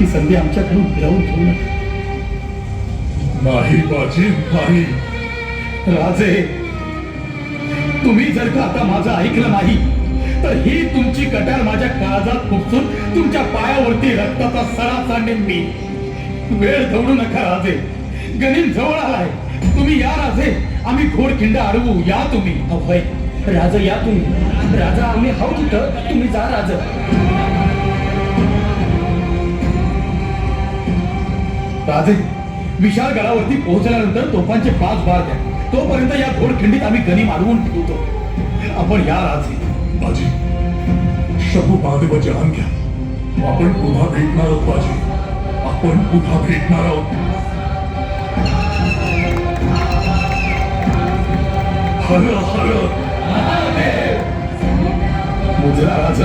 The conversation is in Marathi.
ही संधी आमच्याकडून फिरवून घेऊ नका. नाही बाजी नाही. राजे तुम्ही जर का आता माझं ऐकलं नाही तर ही तुमची कटार माझ्या काळजात खुपसून तुमच्या पायावरती रक्ताचा सडा सांडेन मी. वेळ दौडू नका राजे. गणित जवळ आलाय. तुम्ही या राजे. आम्ही घोडखिंड अडवू. या तुम्ही. अभय राजा या तुम्ही. राजा आम्ही हाऊ तिथं तुम्ही जा राजा. राजे विशाल गडावरती पोहोचल्यानंतर तोफांचे पाच बार द्या. तोपर्यंत या घोडखिंडीत आम्ही गनिम अडवून ठेवतो. आपण या राजे. बाजी शबू महादेव जहान घ्या. आपण पुन्हा भेटणार आहोत बाजी. आपण पुन्हा भेटणार आहोत. हर हर. मुजरा राज